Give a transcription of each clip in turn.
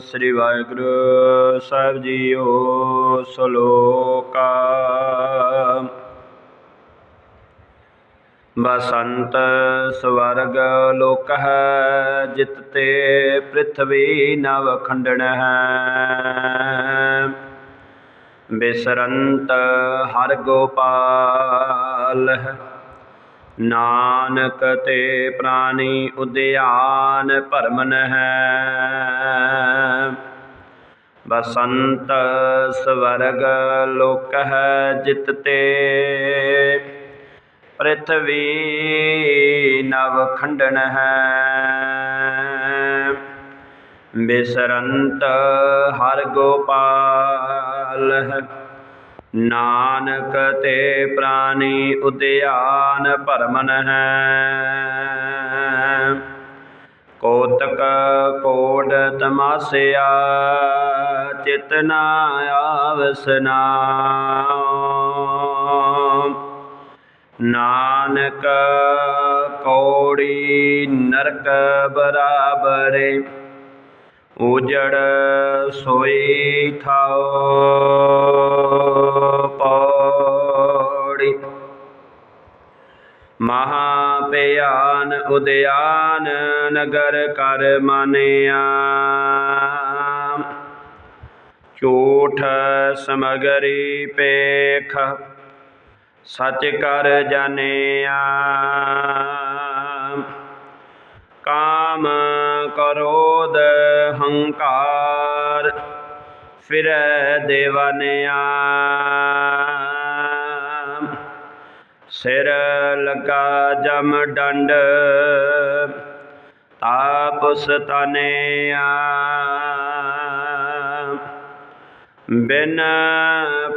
ਸ੍ਰੀ ਵਾਹਿਗੁਰੂ ਸਾਹਿਬ JIO ਸਲੋਕਾ। ਬਸੰਤ ਸਵਰਗ ਲੋਕ ਹੈ, ਜਿਤ ਤੇ ਪ੍ਰਿਥਵੀ ਨਵ ਖੰਡਨ ਹੈ। ਬਿਸਰੰਤ ਹਰ ਗੋਪਾਲ ਹੈ। ਨਾਨਕ ਤੇ ਪ੍ਰਾਨੀ ਉਦਿਆਨ ਭਰਮਨ ਹੈ ਬਸੰਤ ਸਵਰਗ ਲੋਕ ਹੈ ਜਿਤ ਤੇ। ਪ੍ਰਿਥਵੀ ਨਵ ਖੰਡਨ ਹੈ। ਬਿਸਰੰਤ ਹਰ ਗੋਪਾਲ ਹੈ। ਨਾਨਕ ਤੇ ਪ੍ਰਾਨੀ ਉਦਿਆਨ ਭਰਮਨ ਹੈ। ਕੋਤਕ ਕੋਡ ਤਮਾਸਿਆ ਚਿਤਨਾ ਆਵਸਨਾ ਨਾਨਕ ਕੌੜੀ ਨਰਕ ਬਰਾਬਰੇ, ਉਜੜ ਸੋਈ ਥਾਓ ਮਹਾ ਭਿਆਨ ਉਦਿਆਨ ਨਗਰ ਕਰ ਮਾਨਿਆ। ਝੂਠ ਸਮਗਰੀ ਪੇਖ ਸਚ ਕਰ ਜਾਣਿਆ। ਕਾਮ ਕਰੋਧ ਹੰਕਾਰ ਫਿਰੈ ਦੇਵਨਿਆ। ਸਿਰ ਲਗਾ ਜਮ ਡੰਡ, ਤਾਪਸ ਤਨਿਆ ਬਿਨ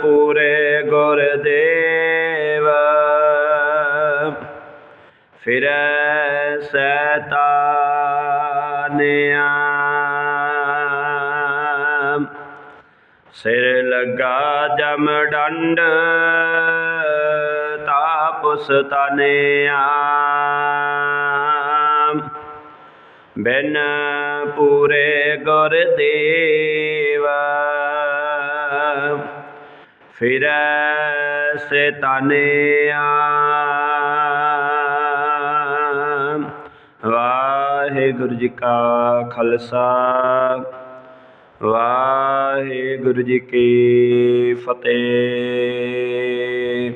ਪੂਰੇ ਗੁਰ ਦੇਵ ਫਿਰੈ ਸੈਤਾਨਿਆ। ਸਿਰ ਲਗਾ ਜਮ ਡੰਡ ਤਾਪਸ ਤਨਿਆ ਬਿਨ ਪੂਰੇ ਗੁਰ ਦੇਵ। ਫਿਰੈ ਸੈਤਾਨਿਆ ਵਾਹਿਗੁਰੂ ਜੀ ਕਾ ਖਾਲਸਾ। ਵਾਹਿਗੁਰੂ ਜੀ ਕੀ ਫਤਿਹ।